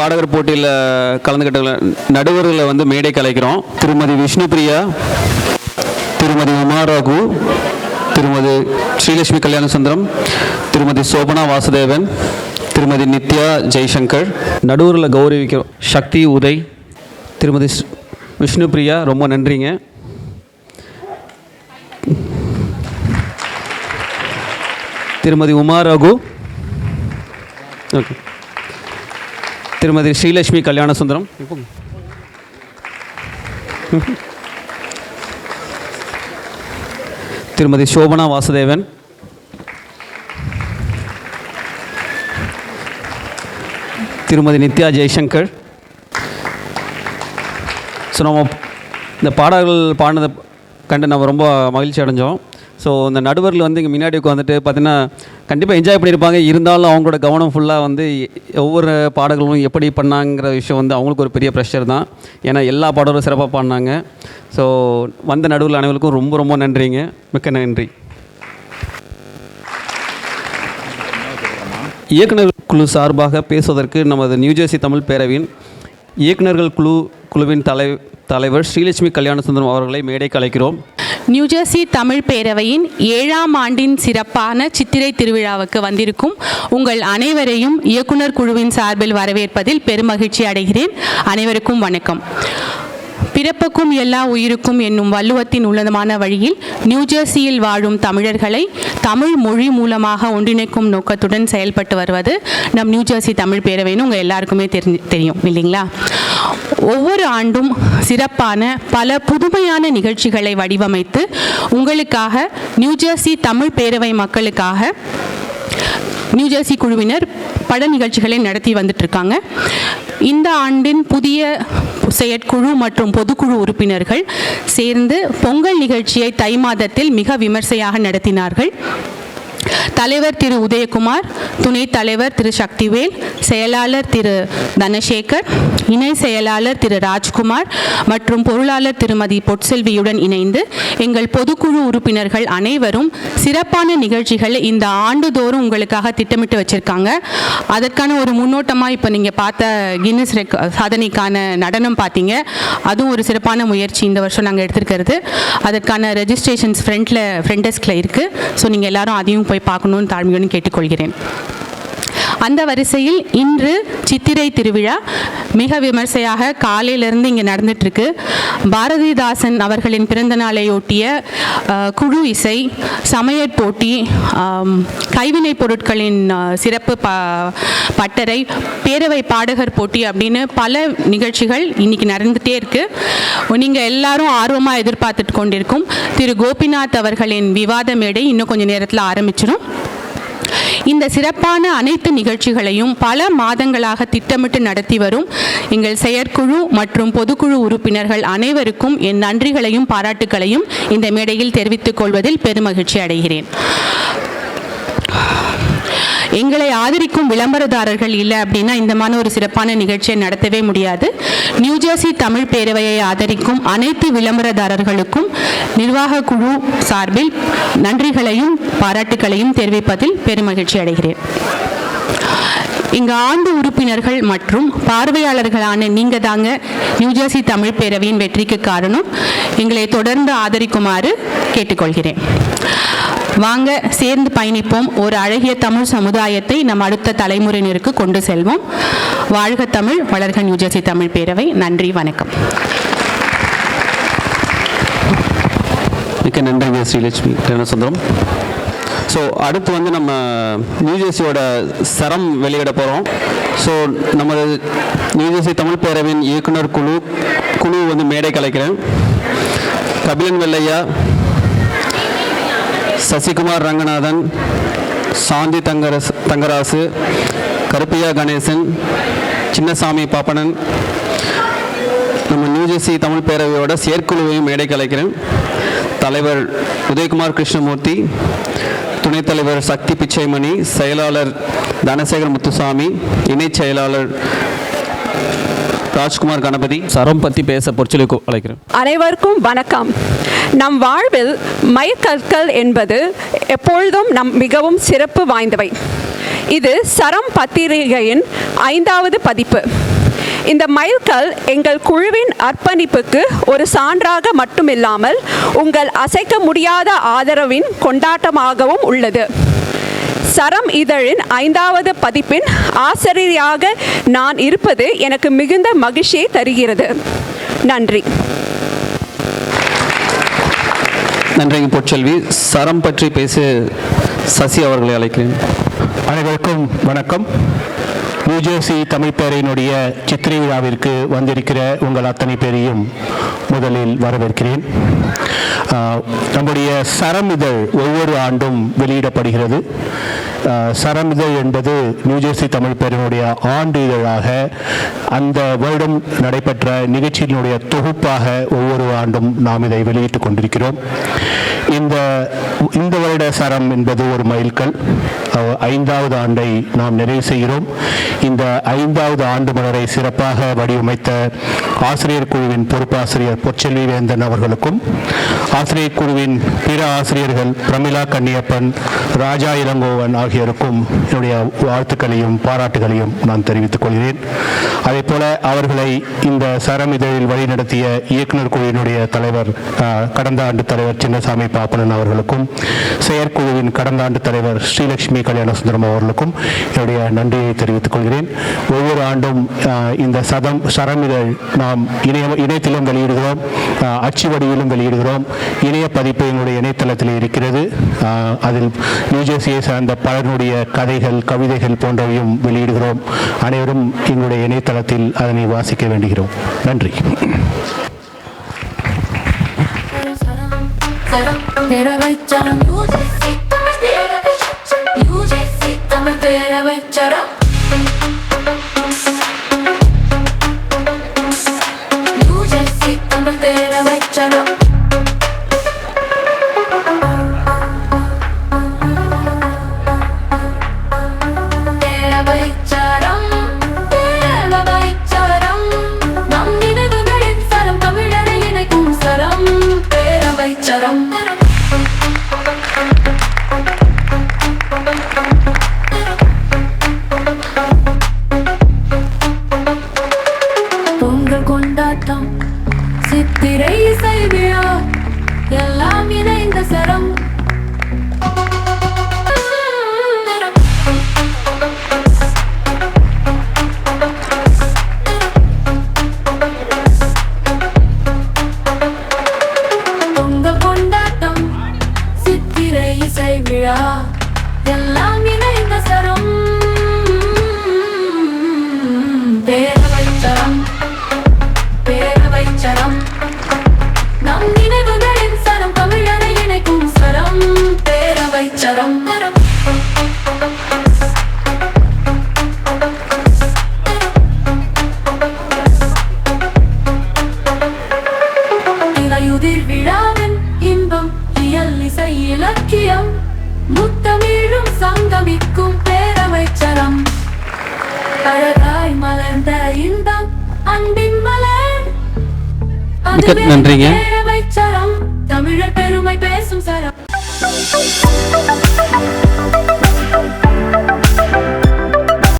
பாடகர் போட்டியில் கலந்துக்கிட்ட நடுவர்களை வந்து மேடை கலைக்கிறோம் திருமதி விஷ்ணு பிரியா திருமதி உமா ராகு திருமதி ஸ்ரீலட்சுமி கல்யாண சுந்தரம் திருமதி சோபனா வாசுதேவன் திருமதி நித்யா ஜெய்சங்கர். நடுவரில் கௌரவிக்கிறோம். சக்தி உதய் திருமதி விஷ்ணு விஷ்ணுபிரியா ரொம்ப நன்றிங்க. திருமதி உமா ரகு. ஓகே. திருமதி ஸ்ரீலட்சுமி கல்யாண சுந்தரம். திருமதி சோபனா வாசுதேவன். திருமதி நித்யா ஜெய்சங்கர். ஸோ நம்ம இந்த பாடல்கள் பாடினதை கண்டு நம்ம ரொம்ப மகிழ்ச்சி அடைஞ்சோம். ஸோ இந்த நடுவரில் வந்து இங்கே முன்னாடி உட்காந்துட்டு பார்த்தீங்கன்னா கண்டிப்பாக என்ஜாய் பண்ணியிருப்பாங்க. இருந்தாலும் அவங்களோட கவனம் ஃபுல்லாக வந்து ஒவ்வொரு பாடல்களும் எப்படி பண்ணாங்கிற விஷயம் வந்து அவங்களுக்கு ஒரு பெரிய ப்ரெஷர் தான். ஏன்னா எல்லா பாடலும் சிறப்பாக பாடினாங்க. ஸோ வந்த நடுவில் அனைவருக்கும் ரொம்ப ரொம்ப நன்றிங்க. மிக்க நன்றி. இயக்குனர் குழு சார்பாக பேசுவதற்கு நமது நியூஜெர்சி தமிழ் பேரவையின் இயக்குனர்கள் குழு குழுவின் தலை தலைவர் ஸ்ரீலட்சுமி கல்யாணசுந்தரம் அவர்களை மேடைக்கு அழைக்கிறோம். நியூஜெர்சி தமிழ் பேரவையின் ஏழாம் ஆண்டின் சிறப்பான சித்திரை திருவிழாவுக்கு வந்திருக்கும் உங்கள் அனைவரையும் இயக்குனர் குழுவின் சார்பில் வரவேற்பதில் பெருமகிழ்ச்சி அடைகிறேன். அனைவருக்கும் வணக்கம். பிறப்புக்கும் எல்லா உயிருக்கும் என்னும் வள்ளுவத்தின் உள்ளதமான வழியில் நியூஜெர்சியில் வாழும் தமிழர்களை தமிழ் மொழி மூலமாக ஒன்றிணைக்கும் நோக்கத்துடன் செயல்பட்டு வருவது நம் நியூஜெர்சி தமிழ் பேரவைன்னு உங்கள் எல்லாருக்குமே தெரிஞ்சு தெரியும் இல்லைங்களா? ஒவ்வொரு ஆண்டும் சிறப்பான பல புதுமையான நிகழ்ச்சிகளை வடிவமைத்து உங்களுக்காக நியூஜெர்சி தமிழ் பேரவை மக்களுக்காக நியூஜெர்சி குழுவினர் பல நிகழ்ச்சிகளை நடத்தி வந்துட்டுருக்காங்க. இந்த ஆண்டின் புதிய செயற்குழு மற்றும் பொதுக்குழு உறுப்பினர்கள் சேர்ந்து பொங்கல் நிகழ்ச்சியை தை மாதத்தில் மிக விமர்சையாக நடத்தினார்கள். தலைவர் திரு உதயகுமார் துணைத் தலைவர் திரு சக்திவேல் செயலாளர் திரு தனசேகர் இணை செயலாளர் திரு ராஜ்குமார் மற்றும் பொருளாளர் திருமதி பொற்செல்வியுடன் இணைந்து எங்கள் பொதுக்குழு உறுப்பினர்கள் அனைவரும் சிறப்பான நிகழ்ச்சிகளை இந்த ஆண்டுதோறும் உங்களுக்காக திட்டமிட்டு வச்சிருக்காங்க. அதற்கான ஒரு முன்னோட்டமாக இப்போ நீங்கள் பார்த்த கின்னஸ் ரெக் சாதனைக்கான நடனம் பார்த்தீங்க. அதுவும் ஒரு சிறப்பான முயற்சி இந்த வருஷம் நாங்கள் எடுத்திருக்கிறது. அதற்கான ரெஜிஸ்ட்ரேஷன்ஸ் ஃப்ரண்ட்டில் ஃப்ரண்ட் டெஸ்கில் இருக்குது ஸோ நீங்கள் எல்லாரும் அதையும் போய் பார்க்கணும்னு தாழ்மையுடன் கேட்டுக்கொள்கிறேன். அந்த வரிசையில் இன்று சித்திரை திருவிழா மிக விமர்சையாக காலையிலிருந்து இங்கே நடந்துட்டுருக்கு. பாரதிதாசன் அவர்களின் பிறந்த நாளையொட்டிய குழு இசை சமையற் போட்டி கைவினைப் பொருட்களின் சிறப்பு ப பட்டறை பேரவை பாடகர் போட்டி அப்படின்னு பல நிகழ்ச்சிகள் இன்னைக்கு நடந்துகிட்டே இருக்குது நீங்கள் எல்லாரும் ஆர்வமாக எதிர்பார்த்துட்டு கொண்டிருக்கும் திரு. கோபிநாத் அவர்களின் விவாத மேடை இன்னும் கொஞ்சம் நேரத்தில் ஆரம்பிச்சிடும் இந்த சிறப்பான அனைத்து நிகழ்ச்சிகளையும் பல மாதங்களாக திட்டமிட்டு நடத்தி வரும் எங்கள் செயற்குழு மற்றும் பொதுக்குழு உறுப்பினர்கள் அனைவருக்கும் என் நன்றிகளையும் பாராட்டுகளையும் இந்த மேடையில் தெரிவித்துக் கொள்வதில் பெருமகிழ்ச்சி அடைகிறேன். எங்களை ஆதரிக்கும் விளம்பரதாரர்கள் இல்லை அப்படின்னா இந்த மாதிரி ஒரு சிறப்பான நிகழ்ச்சியை நடத்தவே முடியாது. நியூஜெர்சி தமிழ் பேரவையை ஆதரிக்கும் அனைத்து விளம்பரதாரர்களுக்கும் நிர்வாக குழு சார்பில் நன்றிகளையும் பாராட்டுகளையும் தெரிவிப்பதில் பெருமகிழ்ச்சி அடைகிறேன். இங்கு ஆண்டு உறுப்பினர்கள் மற்றும் பார்வையாளர்களான நீங்க தாங்க நியூஜெர்சி தமிழ் பேரவையின் வெற்றிக்கு காரணம். எங்களை தொடர்ந்து ஆதரிக்குமாறு கேட்டுக்கொள்கிறேன். வாங்க சேர்ந்து பயணிப்போம். ஒரு அழகிய தமிழ் சமுதாயத்தை நம் அடுத்த தலைமுறையினருக்கு கொண்டு செல்வோம். வாழ்க தமிழ் வளர்க நியூஜெர்சி தமிழ் பேரவை. நன்றி வணக்கம். மிக்க நன்றிங்க ஸ்ரீலட்சுமி கல்யாணசுந்தரம் ஸோ அடுத்து வந்து நம்ம நியூஜெர்சியோட சரம் வெளியிட போகிறோம் ஸோ நமது நியூஜெர்சி தமிழ் பேரவையின் இயக்குனர் குழு குழு வந்து மேடை கலைக்கிறேன். கபிலன் வெள்ளையா சசிகுமார் ரங்கநாதன் சாந்தி தங்கரஸ் தங்கராசு கருப்பையா கணேசன் சின்னசாமி பாப்பனன் நம்ம நியூஜெர்சி தமிழ் பேரவையோட செயற்குழுவையும் மேடை கலைக்கிறேன் தலைவர் உதயகுமார் கிருஷ்ணமூர்த்தி துணைத் தலைவர் சக்தி பிச்சைமணி செயலாளர் தனசேகர் முத்துசாமி இணைச் செயலாளர் ராஜ்குமார் கணபதி. சரம் பற்றி பேச பொற்சொலி அழைக்கிறேன். அனைவருக்கும் வணக்கம். நம் வாழ்வில் மைற்கற்கள் என்பது எப்பொழுதும் நம் மிகவும் சிறப்பு வாய்ந்தவை. இது சரம் பத்திரிகையின் ஐந்தாவது பதிப்பு. இந்த மைல்கல் எங்கள் குழுவின் அர்ப்பணிப்புக்கு ஒரு சான்றாக மட்டுமில்லாமல் உங்கள் அசைக்க முடியாத ஆதரவின் கொண்டாட்டமாகவும் உள்ளது. சரம் இதழின் ஐந்தாவது பதிப்பின் ஆசிரியராக நான் இருப்பது எனக்கு மிகுந்த மகிழ்ச்சியை தருகிறது. நன்றி. நன்றிங்க பொற்செல்வி. சரம் பற்றி பேச சசி அவர்களை அழைக்கிறேன். அனைவருக்கும் வணக்கம். நியூஜெர்சி தமிழ் பேரையினுடைய சித்திரை விழாவிற்கு வந்திருக்கிற உங்கள் அத்தனை பேரையும் முதலில் வரவேற்கிறேன். நம்முடைய சரம் இதழ் ஒவ்வொரு ஆண்டும் வெளியிடப்படுகிறது. சரம் இதழ் என்பது நியூஜெர்சி தமிழ் பேரினுடைய ஆண்டு இதழாக அந்த வருடம் நடைபெற்ற நிகழ்ச்சியினுடைய தொகுப்பாக ஒவ்வொரு ஆண்டும் நாம் இதை வெளியிட்டுக் கொண்டிருக்கிறோம். இந்த இந்த வருட சரம் என்பது ஒரு மைல்கல். ஐந்தாவது ஆண்டை நாம் நிறைவு செய்கிறோம். இந்த ஐந்தாவது ஆண்டு மலரை சிறப்பாக வடிவமைத்த ஆசிரியர் குழுவின் பொறுப்பாசிரியர் பொற்செல்வி வேந்தன் அவர்களுக்கும் ஆசிரியர் குழுவின் பிற ஆசிரியர்கள் பிரமிளா கன்னியப்பன் ராஜா இளங்கோவன் ஆகியோருக்கும் என்னுடைய வாழ்த்துக்களையும் பாராட்டுகளையும் நான் தெரிவித்துக் கொள்கிறேன். அதே போல அவர்களை இந்த சரம் இதழில் வழிநடத்திய இயக்குனர் குழுவினுடைய தலைவர் கடந்த ஆண்டு தலைவர் சின்னசாமி பாப்பனன் அவர்களுக்கும் செயற்குழுவின் கடந்த ஆண்டு தலைவர் ஸ்ரீலட்சுமி கல்யாணசுந்தரம் அவர்களுக்கும் என்னுடைய நன்றியை தெரிவித்துக் கொள்கிறேன். ஒவ்வொரு ஆண்டும் இந்த சதம் சரம் நாம் இணைய இணையத்திலும் வெளியிடுகிறோம் அச்சு வடிவிலும் வெளியிடுகிறோம். இணைய பதிப்பு எங்களுடைய இணையதளத்தில் இருக்கிறது. அதில் நியூஜெர்சியை சார்ந்த பலருடைய கதைகள் கவிதைகள் போன்றவையும் வெளியிடுகிறோம். அனைவரும் எங்களுடைய இணையதளத்தில் அதனை வாசிக்க வேண்டுகிறோம். நன்றி. பேர வச்சான் யூஜிசி தமிழ் பேர வச்சான் யூஜிசி தமிழ் பேர வச்சான் யூஜிசி தமிழ் பேர வச்சான் Charam, charam. Thank you. சித்திரை விழா. எல்லாம் இணைந்த சரம். பேரவைச்சரம். பேரவைச்சரம். நம் நினைவுகளின் சரம் தமிழரை இணைக்கும் சரம். பேரவைச்சரம். சரம் மிக்க நன்றிங்க. பேரவைச்சரம் தமிழர் பெருமை பேசும் சரம்